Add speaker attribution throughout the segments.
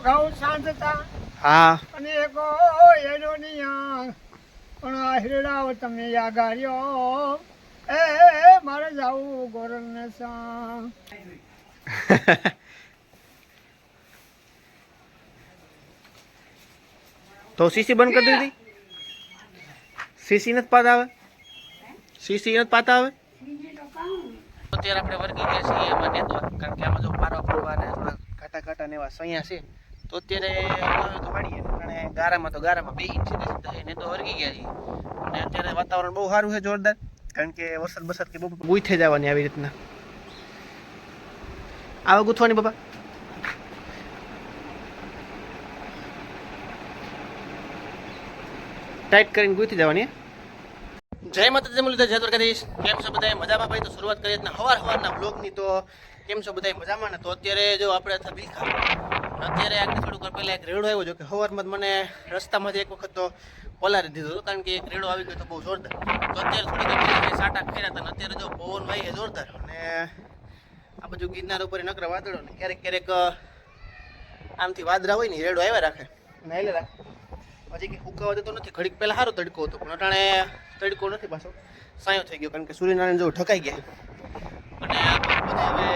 Speaker 1: ઘઉં શાંતતા
Speaker 2: હા.
Speaker 1: અને એકો એનો નિયા પણ આ હિરડાઓ તમે યાગાર્યો એ મારે જાવું ગોરલને સા
Speaker 2: તો સીસી બંધ કરી દીધી? સીસી નથી પાતા આવે સીસી નથી પાતા આવે અત્યારે આપણે વર્ગી ગયા છીએ એમાં નેતવા કારણ કે આમાં જો પારો પડવા ને ઘાટા ઘાટા ને એવા સૈયા છે. તો અત્યારે તો વાળીએ અને ગારામાં તો ગારામાં બે ઇંચ એને તો વર્ગી ગયા છે અને અત્યારે વાતાવરણ બહુ સારું છે જોરદાર, કારણ કે વરસાદ બરસાદ કે બહુ ગુઈ થઈ જવાની આવી રીતના. આવા ગૂંથવાની બાપા. ટાઈટ કરીને ગૂંથી જવાની? જય માતાજી મુરલીધર, જય દ્વારકાધીશ. કેમ છો બધા મજામાં ભાઈ? તો શરૂઆત કરીએ હવાર હવારના બ્લોગની તો કેમ છો બધા મજામાં ને? તો અત્યારે જો આપણે હતા બિલખા અત્યારે આગળ થોડુંક પહેલાં એક રેડો આવ્યો જો કે હવારમાં મને રસ્તામાંથી એક વખત તો પલારી દીધો હતો, કારણ કે એક રેડો આવી ગયો તો બહુ જોરદાર. તો અત્યારે થોડીક મેં સાટા ખેર્યા હતા અત્યારે જો પવન ભાઈ છે જોરદાર. અને આ બધું ગિરનાર ઉપર નકરા વાદળો ને ક્યારેક ક્યારેક આમથી વાદળા હોય ને રેડો આવ્યા રાખે. ને એટલે રાખે. હજી કે ઉકાવા દેતો નથી. ઘડીક પહેલાં સારો તડકો હતો, પણ અટાણે તડકો નથી પાછો. સાયો થઈ ગયો, કારણ કે સૂર્યનારાયણ જેવું ઠકાઈ ગયા. અને બધા હવે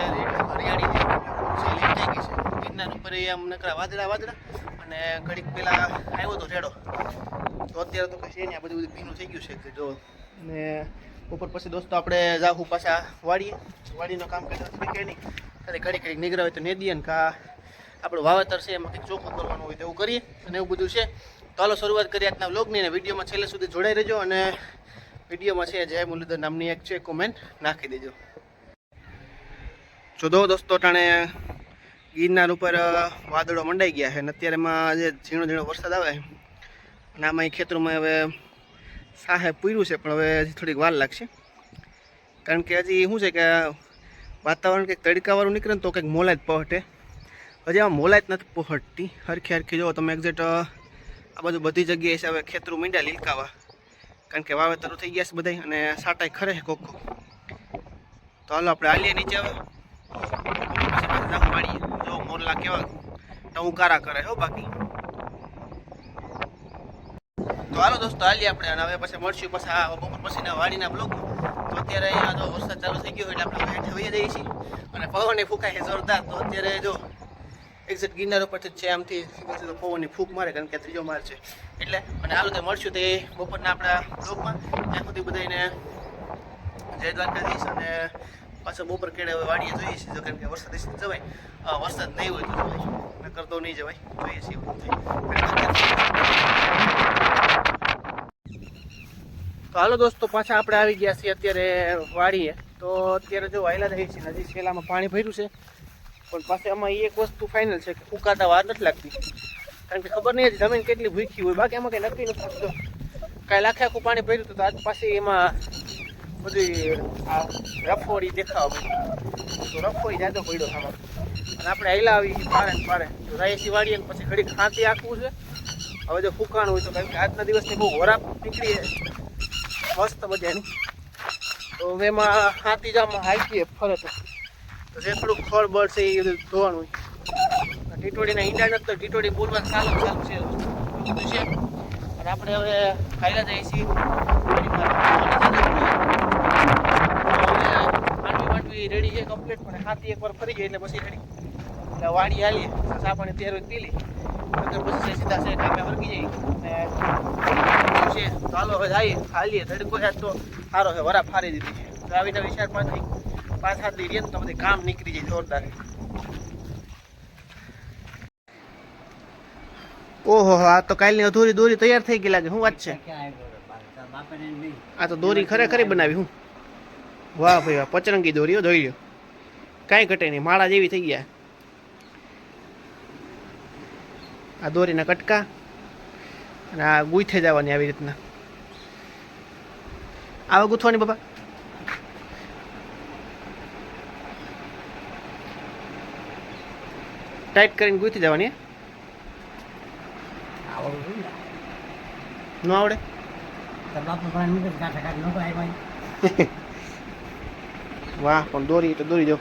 Speaker 2: હરિયાળી થઈ ગઈ છે. ગિરનાર ઉપર એમ નકરા વાદળા વાદળા અને ઘડીક પેલા આવ્યો તો રેડો. તો અત્યારે તો કશું નહીં, આ બધું બધું ભીનું થઈ ગયું છે કે જો. ને ઉપર પછી દોસ્તો આપણે જાહુ પાછા વાડીએ વાડીનું કામ કરતા કે નહીં. ત્યારે ઘડી ઘડી નીકળ્યા હોય તો નેદીએ ને કા આપણું વાવેતર છે, એમાં કંઈક ચોખ્ખું કરવાનું હોય તેવું કરીએ અને એવું બધું છે. તો હાલો શરૂઆત કરીએ આજના વ્લોગની અને વિડીયોમાં છેલ્લે સુધી જોડાઈ રહેજો અને વિડીયોમાં છે જય મુરલીધર નામની એક છે કોમેન્ટ નાખી દેજો. જો દો દોસ્તો ટાણે ગિરનાર ઉપર વાદળો મંડાઈ ગયા છે અને અત્યારે એમાં જે ઝીણો ઝીણો વરસાદ આવે અને આમાં ખેતરોમાં હવે સાહે પૂર્યું છે, પણ હવે થોડીક વાર લાગશે. કારણ કે હજી શું છે કે વાતાવરણ કંઈક તડકાવાળું નીકળે ને તો કંઈક મોલાય જ પહોંચે. હજી આમાં મોલાય જ નથી પહોટતી હરખી હરખી જો તમે એક્ઝેક્ટ આ બધું બધી જગ્યાએ છે, હવે ખેતરું મીંડ્યા લીલકાવા. કારણ કે વાવેતરો થઈ ગયા છે બધા અને સાટાઈ ખરે છે કોક. તો હાલો આપણે હાલીએ નીચે હવે. પછી મોરલા કેવા ટહુકારા કરે હો બાકી. તો હાલો દોસ્તો હાલી આપણે અને હવે પછી મળશું પછી આ બપોર પછીના વાડીના બ્લોક તો અત્યારે અહીંયા જો વરસાદ ચાલુ થઈ ગયો એટલે આપણે હેઠે વહી જઈએ છીએ. અને પવન ફૂંકાય જોરદાર. તો અત્યારે જો એક્ઝેક્ટ ગિરનાર ઉપરથી છે આમથી. સીધો પવનની ફૂંક મારે કારણ કે આ ત્રીજો માર છે. એટલે અને હાલો લોકો મળશું તે બપોરના આપણા બ્લોગમાં ત્યાં સુધી બધાને જય દ્વારકાધીશ અને પાછો બપોર કેડે હવે વાડીએ જોઈએ છીએ કારણ કે વરસાદ એસી જવાય. વરસાદ નહીં હોય તો જવાય. નકર તો નહીં જવાય. જોઈએ છીએ એવું તો હાલો દોસ્તો, પાછા આપણે આવી ગયા છીએ અત્યારે વાડીએ. તો અત્યારે જો વાયલા રહી છે નદી શેલામાં પાણી ભર્યું છે. પણ પાસે આમાં એક વસ્તુ ફાઇનલ છે કે ફૂંકાતા વાર નથી લાગતી. કારણ કે ખબર નહીં હતી, જમીન કેટલી ભૂખી હોય. બાકી એમાં કંઈ નક્કી નથી કાંઈ લાખે આખું પાણી ભર્યું તો આજ પાસે એમાં બધી આ રફોડી દેખાવા તો રફોડી જાજો પડ્યો આમાં. અને આપણે હેલા આવી પાડે ને પાડે તો રાયસી વાળીએ ને પછી ઘડી ખાંતી આખવું છે. હવે જો ફૂકાણ હોય તો કારણ કે આજના દિવસની બહુ વરાપ નીકળી મસ્ત મજાની. તો એમાં હાથી જામાં હાઈકીએ ફરે તો. જે ફળ, બળ છે એ ધોવાનું હોય. ટીટોડીના ઈંડા નથી તો ટીટોડી બોલવાનું ચાલુ ચાલુ છે. અને આપણે હવે ખાઈલા જઈએ છીએ. માંડવી રેડી છે કમ્પ્લીટ પણ હાથી એકવાર ફરી જાય એટલે પછી રેડી એટલે વાડી હાલીએ સા તેર પી નકર પછી સીધા છે કામે વર્ગી જાય ને છે તો હાલો હવે જઈએ હાલીએ તડકો છે તો. સારો છે વરા ફારી દીધી છે. તો આવી નવી ચાર પાંચ પાંચ સાત દી ને તો બધી કામ નીકળી જાય જોરદાર. ઓહો આ તો કાલની અધૂરી દોરી તૈયાર થઈ ગઈ લાગે શું વાત છે? આ તો દોરી ખરેખર બનાવી હું વાહ ભાઈ વાહ પચરંગી દોરીઓ ધોઈ લ્યો કાંઈ ઘટે નહીં માળા જેવી થઈ ગયા. આ દોરીના કટકા અને આ ગૂંથે જવાની આવી રીતના. આવા ગૂંથવાની બાબા ટાઈટ કરીને ગૂંથી જવાની ન આવડે? વાહ, પણ દોરી તો દોરી જો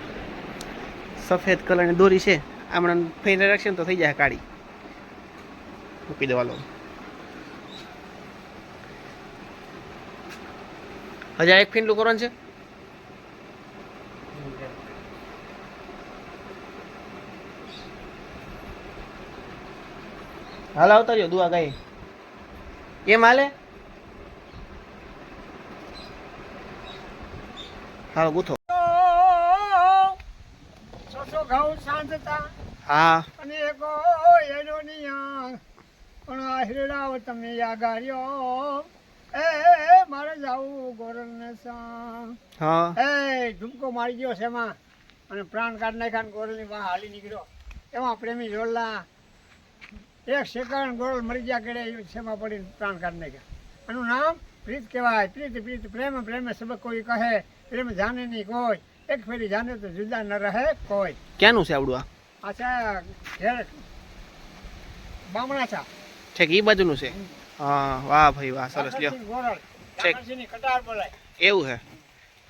Speaker 2: સફેદ કલરની દોરી છે. આમણે ફેરે રાખશે ને તો થઈ જાય કાળી. મૂકી દેવા લો હજી એક ફીંડલું કરવાનું છે? હાલ આવતા રહ્યો દુઆ ગાઈ એમ હાલે? હા ગુથો.
Speaker 1: શાંત શાંતતા
Speaker 2: હા.
Speaker 1: અને એકો એનો નિયા પણ આ હિરડાવ તમે યાગાર્યો એ મારે જાવું ગોરલને ને
Speaker 2: હા.
Speaker 1: એ ઝુમકો મારી ગયો છે એમાં. અને પ્રાણ કાઢ નાખ્યા ગોરલની બહાર હાલી નીકળ્યો. એમાં પ્રેમી જોડલા એક સેકન્ડ ગોરલ મરી ગયા કરે છેમાં પડીને પ્રાણ કાઢ નાખ્યા. એનું નામ પ્રીત કહેવાય. પ્રીત પ્રીત પ્રેમ પ્રેમ સબક કોઈ કહે. પ્રેમ જાણે નહીં કોઈ. એક ફેરી જાને તો જુદા ન રહે કોઈ.
Speaker 2: ક્યાંનું છે આવડું આ?
Speaker 1: અચ્છા ઘેર બામણા છા.
Speaker 2: છે કે એ બાજુનું છે. હા વાહ ભાઈ વાહ સરસ લ્યો. ઠીક.
Speaker 1: કટાર બોલાય.
Speaker 2: એવું છે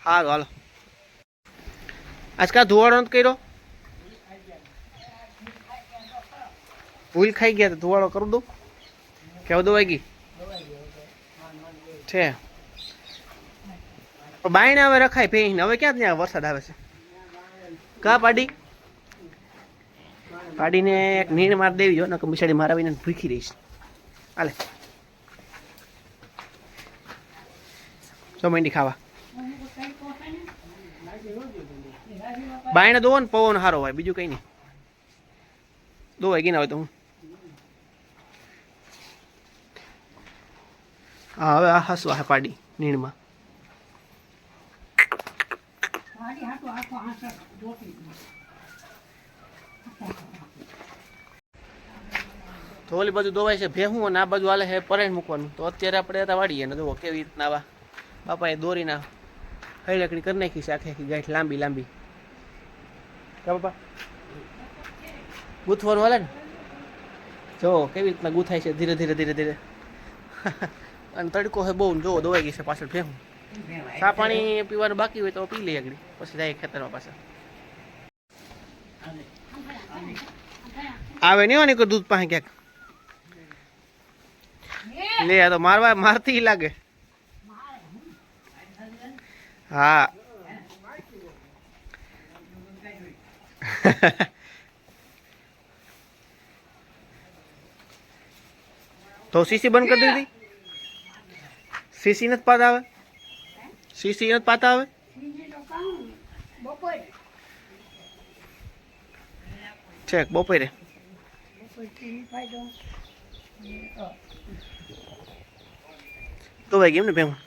Speaker 2: સારું હાલો. આજકાલ ધુવાડો નથી કર્યો? ભૂલ ખાઈ ગયા તો ધુવાડો કરું દઉં? કેવું દવાઈ ગઈ? છે બાયણે હવે રખાય ભેઈને હવે ક્યાં ત્યાં વરસાદ આવે છે? કા પાડી? પાડીને એક નીણ માર દેવી જો નકર બિચારી મારા વિના ભૂખી રહીશ. હાલે. જો ખાવા. બાયણે દો ને પવન સારો હોય, બીજું કઈ નહીં. દોવાય ગઈ ના હોય તો હું. હા, હવે આ હસવા પાડી, નીણમાં. તો ઓલી બાજુ દોવાય છે, ભેહું અને આ બાજુ હાલે છે પરેણ મૂકવાનું. તો અત્યારે આપણે વાળીએ ને જુઓ કેવી રીતના આવા બાપાએ દોરીના હૈડકડી કરી નાખી છે, આખી આખી ગાંઠ લાંબી લાંબી. કા બાપા? ગૂંથવાનું હાલે ને? જો કેવી રીતના ગૂંથાય છે, ધીરે ધીરે ધીરે ધીરે. અને તડકો છે બહુ જોવો દોવાઈ ગઈ છે પાછળ ભેહું. ચા પાણી પીવાનું બાકી હોય તો પી લઈએ આગળ. પછી જાય ખેતરમાં પાછા. આવે નહીં હોય દૂધ પાસે ક્યાંક? લે, આ તો મારવા મારતી લાગે. હા. તો સીસી બંધ કરી દીધી? સીસી નથી પાતા આવે? સીસી નથી પાતા આવે છેક બપોરે તો ભાઈ કેમ ને ભેમાં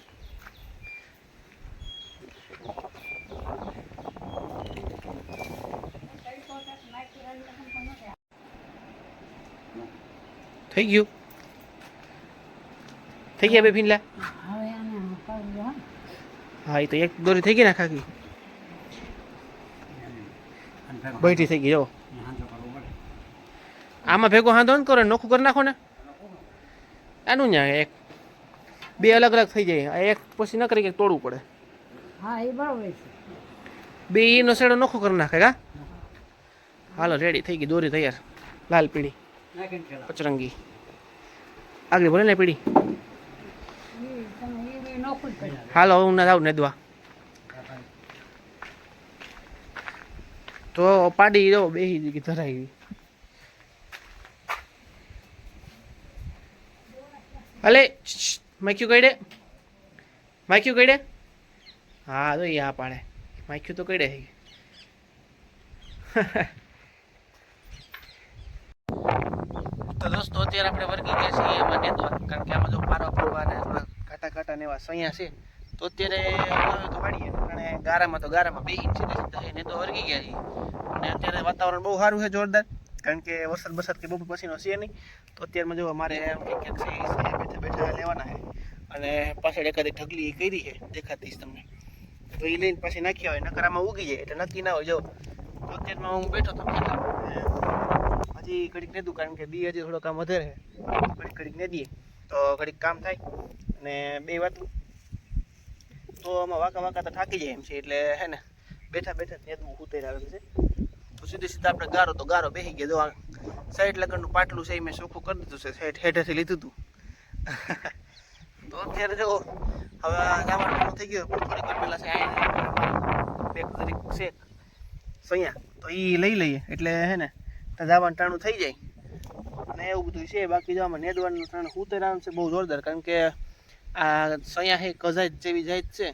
Speaker 2: થઈ ગયું થઈ ગયા બે ફીનલા હા એ તો એક દોરી થઈ ગઈ ને ખાકી બેઠી થઈ ગઈ જો. આમાં ભેગો હાંધો ને કરો નોખું કરી નાખો ને. આનું ન્યા એક બે અલગ અલગ થઈ જાય. આ એક પછી ન કરી કે તોડવું પડે.
Speaker 3: હા એ બરાબર છે.
Speaker 2: બે નો શેડો નોખો કરી નાખે કા? હાલો રેડી થઈ ગઈ દોરી તૈયાર. લાલ પીળી પચરંગી. આગળ ભલે ને પીળી. હાલો, હું ના જાઉં નેદવા તો પાડી દો, બેહી ગઈ ધરાઈ અલે માખ્યું કઈડે? માખ્યું કઈડે? હા, તો એ હા પાડે. માખ્યું તો કઈ તો દોસ્તો, અત્યારે આપણે વર્ગી ગયા છીએ એમાં નેતવા કારણ કે આમાં જો પારો પડવા ને એવા સૈયા છે, તો અત્યારે તો વાળીએ અને ગારામાં તો ગારામાં બે ઇંચ સીધા સીધા એને તો વર્ગી ગયા છીએ. અને અત્યારે વાતાવરણ બહુ સારું છે જોરદાર, કારણ કે વરસાદ બરસાદ કે બહુ પછીનો છે નહીં. તો અત્યારમાં જો અમારે ક્યાંક છે બેઠા બેઠા લેવાના છે. અને પાછળ એકાદી ઢગલી કરી છે દેખાતી જ તમને. તો એ લઈને પછી નાખ્યા હોય નકારામાં ઉગી જાય, એટલે નક્કી ના હોય, જો. તો અત્યારમાં હું બેઠો તો. હજી ઘડીક ને કારણ કે દી હજી થોડો કામ વધારે ઘડીક ઘડીક ને દઈએ તો ઘડીક કામ થાય. અને બે વાત. તો આમાં વાંકા વાંકા તો થાકી જાય એમ છે, એટલે હે ને, બેઠા બેઠા નેદવું ઉતરી આવે છે. તો સીધે સીધા આપણે ગારો તો ગારો બેસી ગયો. આ સાઈડ લગનનું પાટલું છે એ મેં ચોખ્ખું કરી દીધું છે સાઈડ હેઠેથી લીધું હતું તો અત્યારે જો હવે જવાનું થઈ ગયું, પણ થોડીક વાર પહેલાં છે આવીને બે જરીક છે. સૈયા તો એ લઈ લઈએ, એટલે હે ને ત્યાં જવાનું ટાણું થઈ જાય. અને એવું બધું છે, બાકી જો આમાં નેદવાનું ટાણું ઉતરવાનું છે, બહુ જોરદાર, કારણ કે આ સયા હે કજાઈ જેવી જાય છે.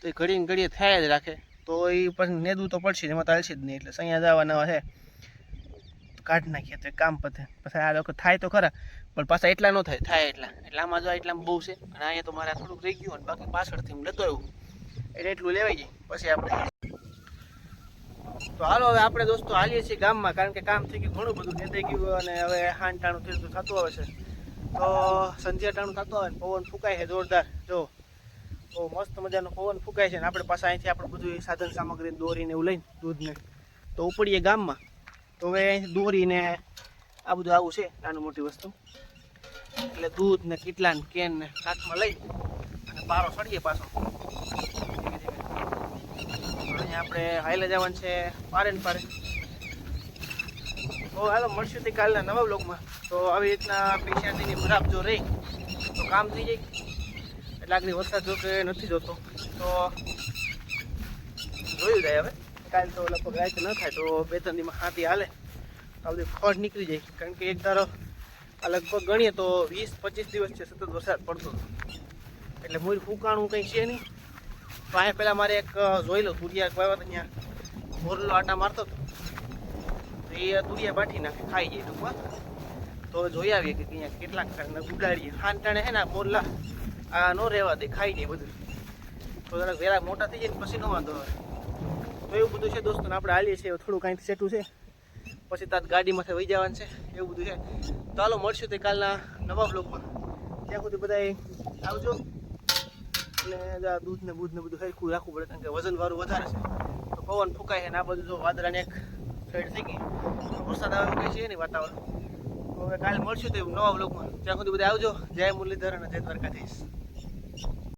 Speaker 2: તો એ ઘડીને ઘડીએ થાય જ રાખે. તો એ પછી નેદવું તો પડશે એમાં તો જ નહીં, એટલે સયા જવાના છે. કાઢ નાખીએ તો કામ પતે. પછી આ લોકો થાય તો ખરા, પણ પાછા એટલા ન થાય. થાય એટલા. એટલે આમાં જો એટલામાં બહુ છે. અને અહીંયા તો મારે થોડુંક રહી ગયું અને બાકી પાછળથી હું લેતો આવ્યું એટલે એટલું લેવાઈ જાય. પછી આપણે તો હાલો હવે આપણે દોસ્તો હાલીએ છીએ ગામમાં, કારણ કે કામ થઈ ગયું, ઘણું બધું નેતાઈ ગયું અને હવે હાન ટાણું થયું થતું આવે છે. તો સંધ્યા ટાણું થતો હોય ને પવન ફૂંકાય છે જોરદાર. જો, બહુ મસ્ત મજાનો પવન ફૂંકાય છે ને આપણે પાછા અહીંથી આપણે બધું સાધન સામગ્રી દોરીને એવું લઈને દૂધને. તો ઉપડીએ ગામમાં. તો હવે અહીંથી દોરીને આ બધું આવું છે, નાનું મોટી વસ્તુ. એટલે દૂધ ને કેટલા ને કેન ને હાથમાં લઈ અને પારો સળીએ પાછો. અહીંયા આપણે હાઈલે જવાનું છે પારે ને પારે તો હાલો, મળશું તે કાલના નવા બ્લોગમાં તો આવી રીતના પૈસાની ખરાબ જો રહી, તો કામ થઈ જાય. એટલે આગળ વરસાદ જોકે નથી જોતો. તો જોયું જાય હવે. કાલ તો લગભગ રાત ન થાય, તો બે ત્રણ દિવસમાં હાથી હાલે. તો બધી ખોટ નીકળી જાય. કારણ કે એક ધારો આ લગભગ ગણીએ તો વીસ પચીસ દિવસ છે સતત વરસાદ પડતો હતો. એટલે મૂળ ફૂંકાણું કંઈ છે નહીં. તો અહીંયા પહેલાં મારે એક જોઈ લો તુરિયા હતા અહીંયા મોરલો આટા મારતો હતો. તો એ તુરિયા બાટી નાખે ખાઈ જાય ટૂંકમાં. તો જોઈ આવીએ કે અહીંયા કેટલાક ઉડાડીએ. હાંટાણે હે ને મોરલા આ ન રહેવા દે, ખાઈ જાય બધું. તો જરાક વેરા મોટા થઈ જાય પછી ન વાંધો આવે. તો એવું બધું છે દોસ્તો આપણે હાલીએ છીએ થોડું કાંઈક સેટું છે. પછી તાત ગાડીમાંથી વહી જવાનું છે, એવું બધું છે. તો હાલો, મળશું તે કાલના નવા બ્લોગમાં ત્યાં સુધી બધા આવજો. અને દૂધ ને બૂધ ને બધું સરખું રાખવું પડે, કારણ કે વજન વાળું વધારે છે. તો પવન ફૂંકાય ને આ બધું જો વાદળાને એક સાઈડ થઈ ગઈ. વરસાદ આવે એવું કહે છે ને વાતાવરણ. હવે કાલે મળશું તે નવા બ્લોગમાં ત્યાં સુધી બધા આવજો. જય મુરલીધર અને જય દ્વારકાધીશ.